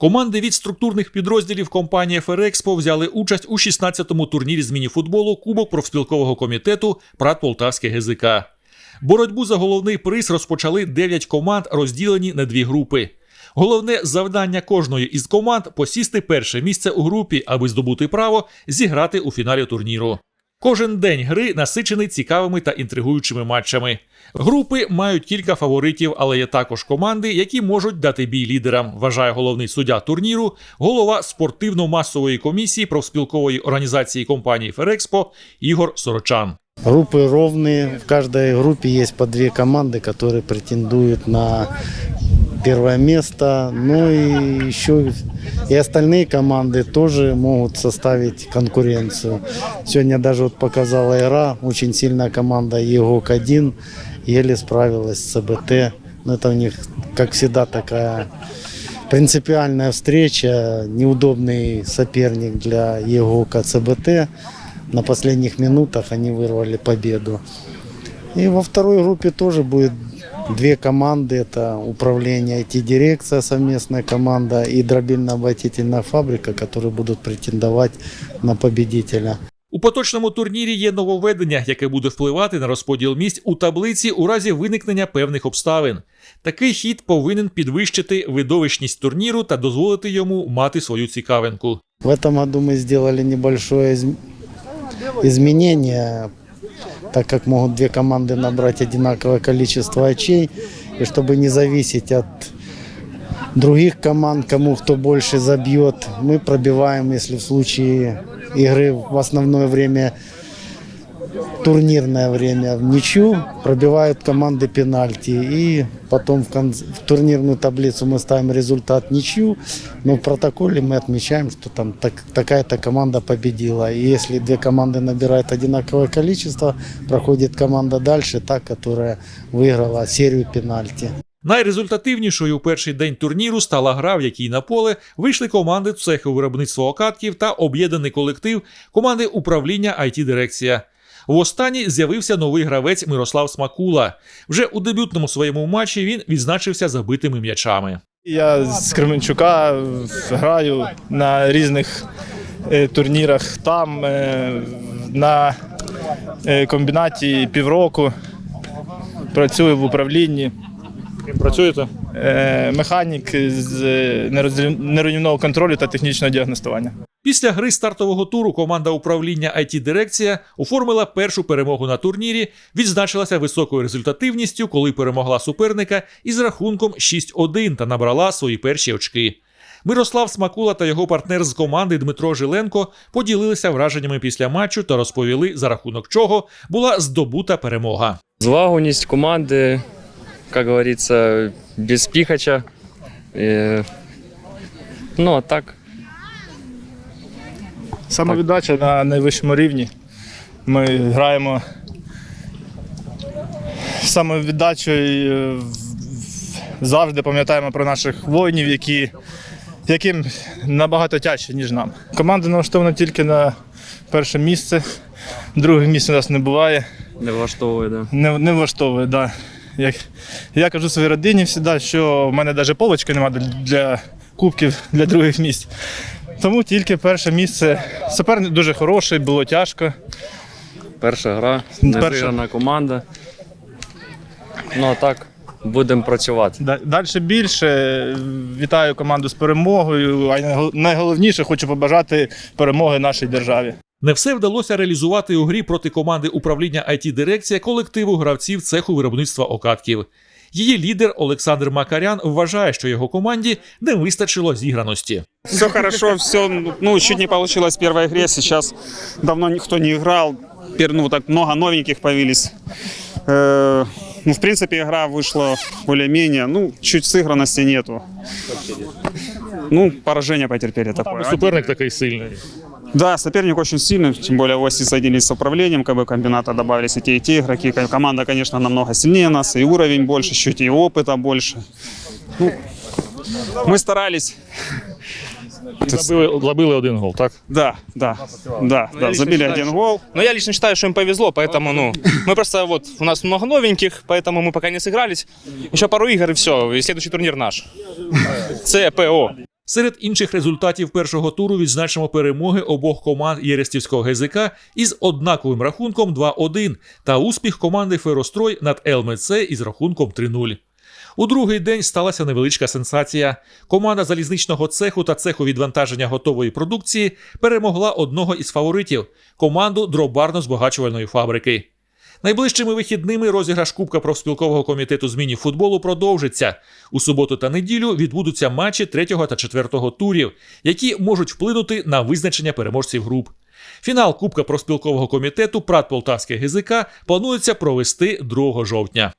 Команди від структурних підрозділів компанії Ферекспо взяли участь у 16-му турнірі з мініфутболу Кубок профспілкового комітету Прат Полтавське ГЗК. Боротьбу за головний приз розпочали 9 команд, розділені на дві групи. Головне завдання кожної із команд посісти перше місце у групі, аби здобути право зіграти у фіналі турніру. Кожен день гри насичений цікавими та інтригуючими матчами. Групи мають кілька фаворитів, але є також команди, які можуть дати бій лідерам, вважає головний суддя турніру, голова спортивно-масової комісії профспілкової організації компанії Ферекспо Ігор Сорочан. Группы ровные. В каждой группе есть по две команды, которые претендуют на первое место. Ну и еще и остальные команды тоже могут составить конкуренцию. Сегодня даже вот показала игра. Очень сильная команда ЕГОК-1 еле справилась с ЦБТ. Но это у них, как всегда, такая принципиальная встреча. Неудобный соперник для ЕГОКа ЦБТ. На последних минутах они вырвали победу. И во второй группе тоже будет две команды. Это управление IT-дирекция, совместная команда и дробильно-обогатительная фабрика, которые будут претендовать на победителя. У поточному турнірі є нововведення, яке буде впливати на розподіл місць у таблиці у разі виникнення певних обставин. Такий хід повинен підвищити видовищність турніру та дозволити йому мати свою цікавинку. В этом году мы сделали небольшое изм- изменение, так как могут две команды набрать одинаковое количество очей, и чтобы не зависеть от других команд, кому кто больше забьет, мы пробиваем, если в случае игры в основное время турнирное время в ничью, пробивают команды пенальти. И потом в, конце- в турнирную таблицу мы ставим результат ничью, но в протоколе мы отмечаем, что там так- такая-то команда победила. И если две команды набирают одинаковое количество, проходит команда дальше, та, которая выиграла серию пенальти. Найрезультативнішою у перший день турніру стала гра, в якій на поле вийшли команди цеху виробництва окатків та об'єднаний колектив команди управління IT-дирекція. В останній з'явився новий гравець Мирослав Смакула. Вже у дебютному своєму матчі він відзначився забитими м'ячами. Я з Кременчука граю на різних е, турнірах. Там е, на е, комбінаті півроку працюю в управлінні. Працюєте? Механік з е, контролю та технічного діагностування. Після гри стартового туру команда управління IT-дирекція оформила першу перемогу на турнірі, відзначилася високою результативністю, коли перемогла суперника із рахунком 6-1 та набрала свої перші очки. Мирослав Смакула та його партнер з команди Дмитро Жиленко поділилися враженнями після матчу та розповіли, за рахунок чого була здобута перемога. Злагодність команди, як говориться, без піхача. Е, Ну, а так, Самовіддача на найвищому рівні. Ми граємо з самовіддачею е, завжди пам'ятаємо про наших воїнів, які, яким набагато тяжче, ніж нам. Команда налаштована тільки на перше місце. Других місць у нас не буває, не влаштовує, да. не, не влаштовує. Да. Як, я кажу своїй родині завжди, що в мене навіть полочки немає для кубків для других місць. Тому тільки перше місце. Суперник дуже хороший, було тяжко. Перша гра, Перша. команда. Ну, а так, будемо працювати. Далі більше. Вітаю команду з перемогою. А найголовніше хочу побажати перемоги нашій державі. Не все вдалося реалізувати у грі проти команди управління IT-дирекція колективу гравців цеху виробництва окатків. Її лідер Олександр Макарян вважає, що його команді не вистачило зіграності. Все хорошо, все, ну, чуть не получилось в первой игре, сейчас давно никто не играл, теперь, ну, так много новеньких появились. Э, ну, в принципе, игра вышла более-менее, ну, чуть сыгранности нету. Ну, поражение потерпели такое. Суперник такий сильний. Да, соперник очень сильный, тем более Оси соединились с управлением, как бы комбината добавились и те, и те игроки. Ко- Команда, конечно, намного сильнее нас, и уровень больше, чуть и опыта больше. Ну, мы старались, Забили, забили один гол, так? Да, да, да, да, забили один гол. Но я лично считаю, что им повезло, поэтому, ну, мы просто вот, у нас много новеньких, поэтому мы пока не сыгрались. Еще пару игр и все, и следующий турнир наш. ЦПО. Серед інших результатів першого туру відзначимо перемоги обох команд Єрестівського ГЗК із однаковим рахунком 2-1 та успіх команди Ферострой над ЛМЦ із рахунком 3-0. У другий день сталася невеличка сенсація. Команда залізничного цеху та цеху відвантаження готової продукції перемогла одного із фаворитів команду дробарно-збагачувальної фабрики. Найближчими вихідними розіграш Кубка профспілкового комітету з міні-футболу продовжиться. У суботу та неділю відбудуться матчі 3 та 4 турів, які можуть вплинути на визначення переможців груп. Фінал Кубка профспілкового комітету Прат Полтавське ГЗК планується провести 2 жовтня.